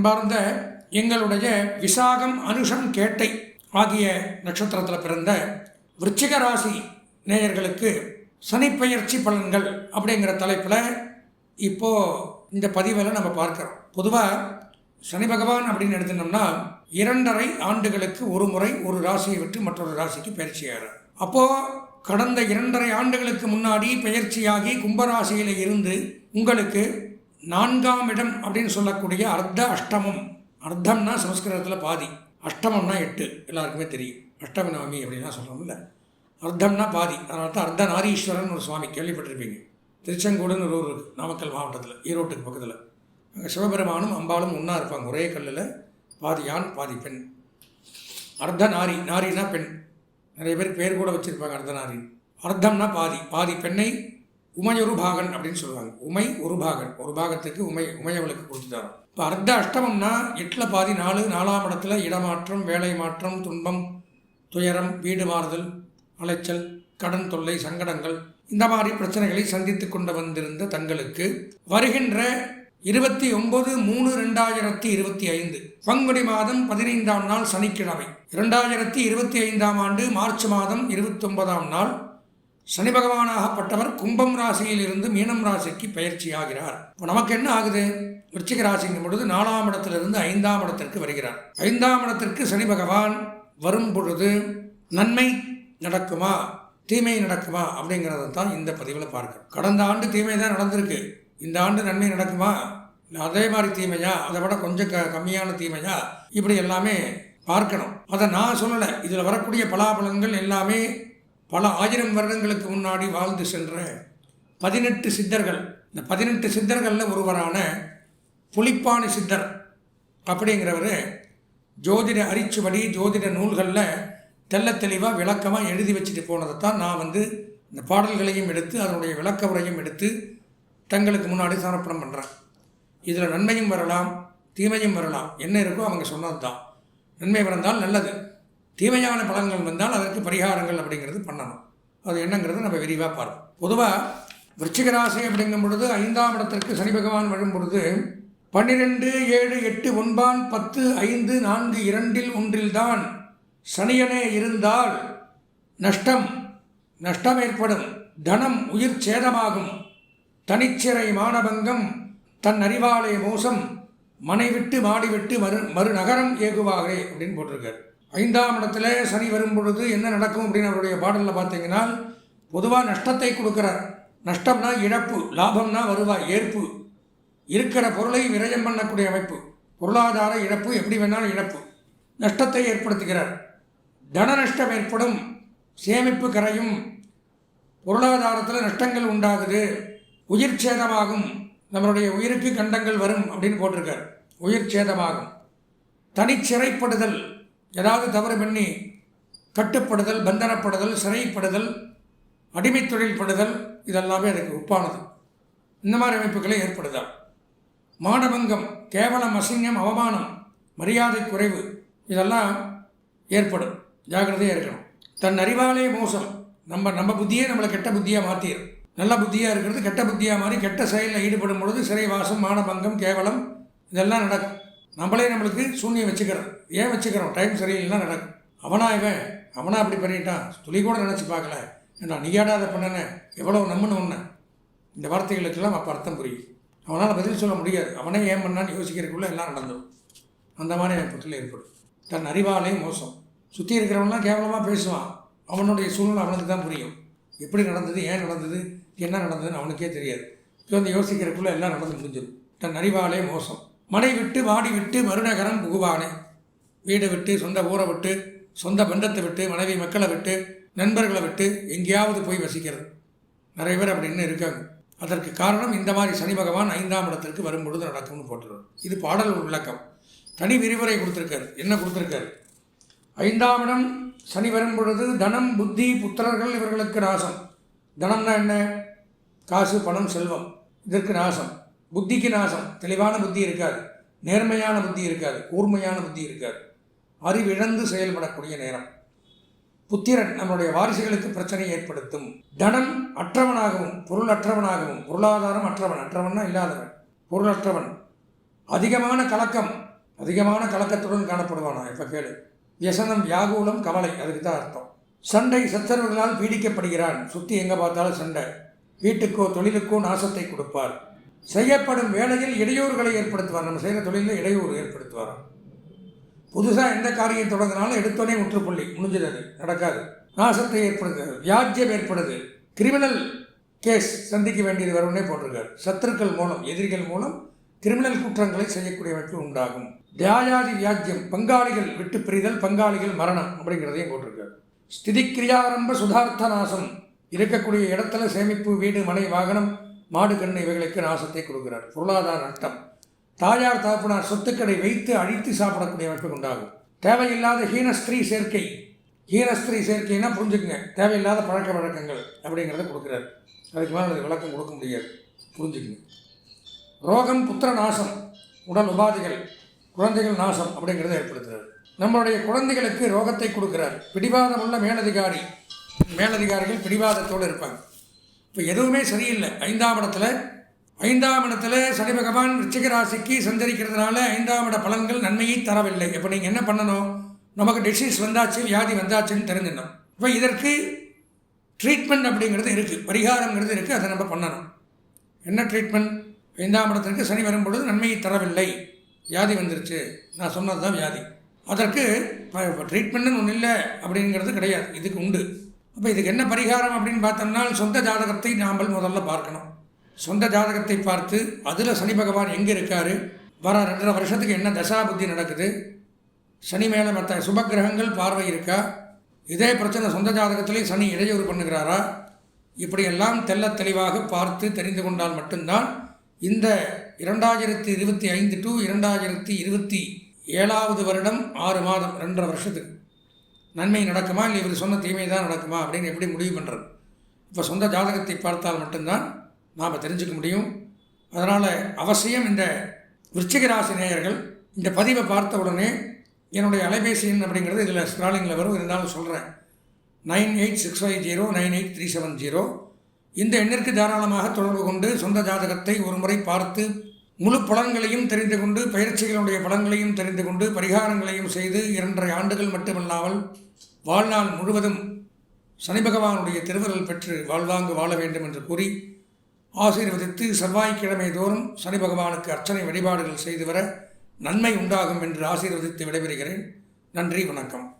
அன்பார்ந்த எங்களுடைய விசாகம் அனுஷம் கேட்டை ஆகிய நட்சத்திரத்தில் பிறந்த விருச்சிக ராசி நேயர்களுக்கு சனிப்பெயர்ச்சி பலன்கள் அப்படிங்கிற தலைப்பில் இப்போது இந்த பதிவில் நம்ம பார்க்குறோம். பொதுவாக சனி பகவான் அப்படின்னு எடுத்துனோம்னா இரண்டரை ஆண்டுகளுக்கு ஒரு முறை ஒரு ராசியை விட்டு மற்றொரு ராசிக்கு பயிற்சியாகிறார் அப்போது கடந்த இரண்டரை ஆண்டுகளுக்கு முன்னாடி பயிற்சியாகி கும்பராசியில் இருந்து உங்களுக்கு நான்காம் இடம் அப்படின்னு சொல்லக்கூடிய அர்த்த அஷ்டமம். அர்த்தம்னா சமஸ்கிருதத்தில் பாதி. அஷ்டமம்னா எட்டு. எல்லாருக்குமே தெரியும். அஷ்டமி நவமி அப்படின்லாம் சொல்கிறோம்ல அர்த்தம்னா பாதி. அதனால தான் அர்த்த நாரீஸ்வரன் ஒரு சுவாமி கேள்விப்பட்டிருப்பீங்க. திருச்செங்கோடுன்னு ஒரு ஊர் நாமக்கல் மாவட்டத்தில் ஈரோட்டுக்கு பக்கத்தில். அங்கே சிவபெருமானும் அம்பாளும் ஒன்றா இருப்பாங்க ஒரே கல்லில். பாதி ஆண் பாதி பெண். அர்த்த நாரி நாரினா பெண். நிறைய பேர் பேர் கூட வச்சுருப்பாங்க அர்த்த நாரி அர்த்தம்னா பாதி. பாதி பெண்ணை உமையொரு பாகன் அப்படின்னு சொல்லுவாங்க உமை ஒரு பாகன். ஒரு பாகத்துக்கு உமை உமையவளுக்கு கொடுத்துட்டாரோ. இப்போ அர்த்த அஷ்டமம்னா எட்டில் பாதி நாலு நாலாம் இடத்துல இடமாற்றம் வேலை மாற்றம் துன்பம் துயரம் வீடு மாறுதல் அலைச்சல் கடன் தொல்லை சங்கடங்கள் இந்த மாதிரி பிரச்சனைகளை சந்தித்து கொண்டு வந்திருந்த தங்களுக்கு வருகின்ற இருபத்தி ஒன்பது மூணு ரெண்டாயிரத்தி இருபத்தி ஐந்து பங்குனி மாதம் பதினைந்தாம் நாள் சனிக்கிழமை. இரண்டாயிரத்தி இருபத்தி ஐந்தாம் ஆண்டு மார்ச் மாதம் இருபத்தி ஒன்பதாம் நாள் சனி பகவானாகப்பட்டவர் கும்பம் ராசியில் இருந்து மீனம் ராசிக்கு பயிற்சியாகிறார். இப்போ நமக்கு என்ன ஆகுது? விருச்சிக ராசிங்கும் பொழுது நாலாம் இடத்திலிருந்து ஐந்தாம் இடத்திற்கு வருகிறார். ஐந்தாம் இடத்திற்கு சனி பகவான் வரும் பொழுது நன்மை நடக்குமா? தீமை நடக்குமா? அப்படிங்கிறத தான் இந்த பதிவில் பார்க்கிறோம். கடந்த ஆண்டு தீமை தான் நடந்திருக்கு. இந்த ஆண்டு நன்மை நடக்குமா? அதே மாதிரி தீமையா? அதை விட கொஞ்சம் க கம்மியான தீமையா? இப்படி எல்லாமே பார்க்கணும். அதை நான் சொல்லலை. இதில் வரக்கூடிய பலாபலன்கள் எல்லாமே பல ஆயிரம் வருடங்களுக்கு முன்னாடி வாழ்ந்து சென்ற பதினெட்டு சித்தர்கள். இந்த பதினெட்டு சித்தர்களில் ஒருவரான புலிப்பாணி சித்தர் அப்படிங்கிறவர் ஜோதிட அரிச்சுவடி ஜோதிட நூல்களில் தெள்ள தெளிவாக விளக்கமாக எழுதி வச்சுட்டு போனதை தான் நான் வந்து இந்த பாடல்களையும் எடுத்து அதனுடைய விளக்க உரையும் எடுத்து தங்களுக்கு முன்னாடி சமர்ப்பணம் பண்ணுறேன் இதில் நன்மையும் வரலாம் தீமையும் வரலாம். என்ன இருக்கோ அவங்க சொன்னது தான் நன்மை வந்தால் நல்லது. தீமையான பலன்கள் வந்தால் அதற்கு பரிகாரங்கள் அப்படிங்கிறது பண்ணணும். அது என்னங்கிறது நம்ம விரிவாக பார்ப்போம். பொதுவாக விருச்சிகராசி அப்படிங்கும் பொழுது ஐந்தாம் இடத்திற்கு சனி பகவான் வரும் பொழுது பன்னிரெண்டு ஏழு எட்டு ஒன்பான் பத்து ஐந்து நான்கு இரண்டில் ஒன்றில்தான் சனியனே இருந்தால் நஷ்டம் நஷ்டம் ஏற்படும். தனம் உயிர் சேதமாகும். தனிச்சிறை மானபங்கம் தன் அறிவாலய மோசம். மனைவிட்டு மாடிவிட்டு மாடி விட்டு மறு மறுநகரம் ஏகுவாகே அப்படின்னு போட்டிருக்கார். ஐந்தாம் இடத்துல சனி வரும் பொழுது என்ன நடக்கும் அப்படின்னு அவருடைய பாடலில் பார்த்தீங்கன்னா பொதுவாக நஷ்டத்தை கொடுக்குறார். நஷ்டம்னா இழப்பு லாபம்னா வருவாய் ஏற்பு. இருக்கிற பொருளை விரயம் பண்ணக்கூடிய அமைப்பு. பொருளாதார இழப்பு எப்படி வேணாலும் இழப்பு. நஷ்டத்தை ஏற்படுத்துகிறார். தன நஷ்டம் ஏற்படும். சேமிப்பு கரையும். பொருளாதாரத்தில் நஷ்டங்கள் உண்டாகுது. உயிர் சேதமாகும். நம்மளுடைய உயிருக்கு கண்டங்கள் வரும் அப்படின்னு போட்டிருக்கார். உயிர் சேதமாகும். தனிச்சிறைப்படுதல். ஏதாவது தவறு பண்ணி கட்டுப்படுதல் பந்தனப்படுதல் சிறைப்படுதல் அடிமை தொழில்படுதல் இதெல்லாமே அதுக்கு ஒப்பானது. இந்த மாதிரி அமைப்புகளை ஏற்படுதல் மானபங்கம் கேவலம் அசிங்கம் அவமானம் மரியாதை குறைவு இதெல்லாம் ஏற்படும். ஜாக்கிரதையாக இருக்கணும். தன் அறிவாலே மோசம். நம்ம நம்ம புத்தியே நம்மளை கெட்ட புத்தியாக மாற்றிடும் நல்ல புத்தியாக இருக்கிறது கெட்ட புத்தியாக மாறி கெட்ட செயலில் ஈடுபடும் பொழுது சிறைவாசம் மானபங்கம் கேவலம் இதெல்லாம் நடக்கும். நம்மளே நம்மளுக்கு சூன்யம் வச்சுக்கிறோம். ஏன் வச்சுக்கிறோம்? டைம் சரியில்லைன்னா நடக்கும். அவனா இவன்? அவனா அப்படி பண்ணிட்டான். துளி கூட நினச்சி பார்க்கல. ஏன்னா நீயாடா அதை பண்ணனே? எவ்வளோ நம்புன்னு ஒன்று இந்த வார்த்தைகளுக்கெல்லாம் அப்போ அர்த்தம் புரியும். அவனால் பதில் சொல்ல முடியாது. அவனே ஏன் பண்ணான்னு யோசிக்கிறதுக்குள்ளே எல்லாம் நடந்துடும் அந்த மாதிரி அமைப்புகள் ஏற்படும். தன் அறிவாலே மோசம். சுற்றி இருக்கிறவன்லாம் கேவலமாக பேசுவான். அவனுடைய சூழ்நிலை அவனுக்கு தான் புரியும். எப்படி நடந்தது ஏன் நடந்தது என்ன நடந்ததுன்னு அவனுக்கே தெரியாது. இப்போ வந்து யோசிக்கிறதுக்குள்ளே எல்லாம் நடந்து முடிஞ்சிடும் தன் அறிவாலே மோசம். மனை விட்டு வாடி விட்டு மறுநகரம் புகுவானே. வீடை விட்டு சொந்த ஊரை விட்டு சொந்த பந்தத்தை விட்டு மனைவி மக்களை விட்டு நண்பர்களை விட்டு எங்கேயாவது போய் வசிக்கிறது. நிறைய பேர் அப்படின்னு இருக்காங்க. அதற்கு காரணம் இந்த மாதிரி சனி பகவான் ஐந்தாம் இடத்திற்கு வரும்பொழுது நடக்கும்னு போட்டுருவார் இது பாடல் விளக்கம். தனி விரிவுரை கொடுத்துருக்காரு. என்ன கொடுத்துருக்காரு? ஐந்தாம் இடம் சனி வரும் பொழுது தனம் புத்தி புத்திரர்கள் இவர்களுக்கு நாசம். தனம்னா என்ன? காசு பணம் செல்வம். இதற்கு நாசம். புத்திக்கு நாசம். தெளிவான புத்தி இருக்காது. நேர்மையான புத்தி இருக்காது. கூர்மையான புத்தி இருக்காது. அறிவிழந்து செயல்படக்கூடிய நேரம். புத்திரன் நம்முடைய வாரிசுகளுக்கு பிரச்சனை ஏற்படுத்தும். தனம் அற்றவனாகவும் பொருள் அற்றவனாகவும் பொருளாதாரம் அற்றவன். அற்றவன்னா இல்லாதவன். பொருள் அற்றவன் அதிகமான கலக்கம். அதிகமான கலக்கத்துடன் காணப்படுவானா இப்போ கேளு. வியசனம் வியாகூலம் கவலை. அதுக்கு தான் அர்த்தம். சண்டை சச்சரவுகளால் பீடிக்கப்படுகிறான். சுற்றி எங்கே பார்த்தாலும் சண்டை. வீட்டுக்கோ தொழிலுக்கோ நாசத்தை கொடுப்பார். செய்யப்படும் வேலையில் இடையூறுகளை ஏற்படுத்துவார். நம்ம செய்கிற தொழிலில் இடையூறு ஏற்படுத்துவாராம். புதுசாக எந்த காரியம் தொடங்கினாலும் எடுத்தோடனே முற்றுப்புள்ளி முடிஞ்சது அது நடக்காது. நாசத்தை ஏற்படுத்துது வியாஜ்யம் ஏற்படுது. கிரிமினல் கேஸ் சந்திக்க வேண்டியது வரும்னே போட்டிருக்கார். சத்துருக்கள் மூலம் எதிரிகள் மூலம் கிரிமினல் குற்றங்களை செய்யக்கூடியவற்றில் உண்டாகும். தியாயாதி வியாஜ்யம் பங்காளிகள் விட்டு பிரிதல் பங்காளிகள் மரணம் அப்படிங்கிறதையும் போட்டிருக்கார். ஸ்திதிக்கிரியாரம்ப சுதார்த்த நாசம் இருக்கக்கூடிய இடத்துல சேமிப்பு வீடு மனை வாகனம் மாடு கண்ணு இவைகளுக்கு நாசத்தை கொடுக்கிறார். பொருளாதார நட்டம். தாயார் தகப்பனார் சொத்துக்களை வைத்து அழித்து சாப்பிடக்கூடிய அமைப்பு உண்டாகும். தேவையில்லாத ஹீனஸ்திரீ சேர்க்கை. ஹீனஸ்திரீ சேர்க்கைனா புரிஞ்சுக்குங்க. தேவையில்லாத பழக்க வழக்கங்கள் அப்படிங்கிறத கொடுக்குறாரு. அதுக்கு மேலே அது விளக்கம் கொடுக்க முடியாது. புரிஞ்சுக்குங்க. ரோகம் புத்திர நாசம் உடல் உபாதைகள் குழந்தைகள் நாசம் அப்படிங்கிறத ஏற்படுத்துகிறார் நம்மளுடைய குழந்தைகளுக்கு ரோகத்தை கொடுக்கிறார். பிடிவாதம் உள்ள மேலதிகாரி. மேலதிகாரிகள் பிடிவாதத்தோடு இருப்பாங்க. இப்போ எதுவுமே சரியில்லை. ஐந்தாம் இடத்துல ஐந்தாம் இடத்துல சனி பகவான் ரிச்சிக ராசிக்கு சஞ்சரிக்கிறதுனால ஐந்தாம் இட பலன்கள் நன்மையை தரவில்லை. இப்போ நீங்கள் என்ன பண்ணணும்? நமக்கு டிசீஸ் வந்தாச்சு வியாதி வந்தாச்சுன்னு தெரிஞ்சிடணும் இப்போ இதற்கு ட்ரீட்மெண்ட் அப்படிங்கிறது இருக்குது பரிகாரங்கிறது இருக்குது அதை நம்ம பண்ணணும். என்ன ட்ரீட்மெண்ட் ஐந்தாம் இடத்திற்கு சனி வரும்பொழுது நன்மையை தரவில்லை. வியாதி வந்துருச்சு. நான் சொன்னது தான் வியாதி. அதற்கு ட்ரீட்மெண்ட்னு ஒன்றும் இல்லை அப்படிங்கிறது கிடையாது. இதுக்கு உண்டு. அப்போ இதுக்கு என்ன பரிகாரம் அப்படின்னு பார்த்தோம்னா சொந்த ஜாதகத்தை நாமல் முதல்ல பார்க்கணும். சொந்த ஜாதகத்தை பார்த்து அதில் சனி பகவான் எங்கே இருக்கார்? வர ரெண்டரை வருஷத்துக்கு என்ன தசா புத்தி நடக்குது? சனி மேலே மற்ற சுபகிரகங்கள் பார்வை இருக்கா? இதே பிரச்சனை சொந்த ஜாதகத்திலே சனி இடையூறு பண்ணுகிறாரா? இப்படியெல்லாம் தெள்ளத் தெளிவாக பார்த்து தெரிந்து கொண்டால் மட்டும்தான் இந்த இரண்டாயிரத்தி இருபத்தி ஐந்து டு இரண்டாயிரத்தி இருபத்தி ஏழாவது வருடம் ஆறு மாதம் ரெண்டரை வருஷத்துக்கு. நன்மை நடக்குமா? இல்லை இவர் சொன்ன தீமை தான் நடக்குமா? அப்படின்னு எப்படி முடிவு பண்ணுறது இப்போ சொந்த ஜாதகத்தை பார்த்தால் மட்டும்தான் நாம் தெரிஞ்சுக்க முடியும். அதனால் அவசியம் இந்த விருச்சிகராசி நேயர்கள் இந்த பதிவை பார்த்த உடனே என்னுடைய அலைபேசி எண் அப்படிங்கிறது இதில் ஸ்க்ராலிங்கில் வரும். இருந்தாலும் சொல்கிறேன் nine eight six five zero nine eight three seven zero. இந்த எண்ணிற்கு தாராளமாக தொடர்பு கொண்டு சொந்த ஜாதகத்தை ஒரு முறை பார்த்து முழு பலன்களையும் தெரிந்து கொண்டு பயிற்சிகளுடைய பலன்களையும் தெரிந்து கொண்டு பரிகாரங்களையும் செய்து இரண்டரை ஆண்டுகள் மட்டுமல்லாமல் வாழ்நாள் முழுவதும் சனி பகவானுடைய திருவருள் பெற்று வாழ்வாங்கு வாழ வேண்டும் என்று கூறி ஆசீர்வதித்து செவ்வாய்க்கிழமை தோறும் சனி பகவானுக்கு அர்ச்சனை வழிபாடுகள் செய்து வர நன்மை உண்டாகும் என்று ஆசீர்வதித்து விடைபெறுகிறேன். நன்றி வணக்கம்.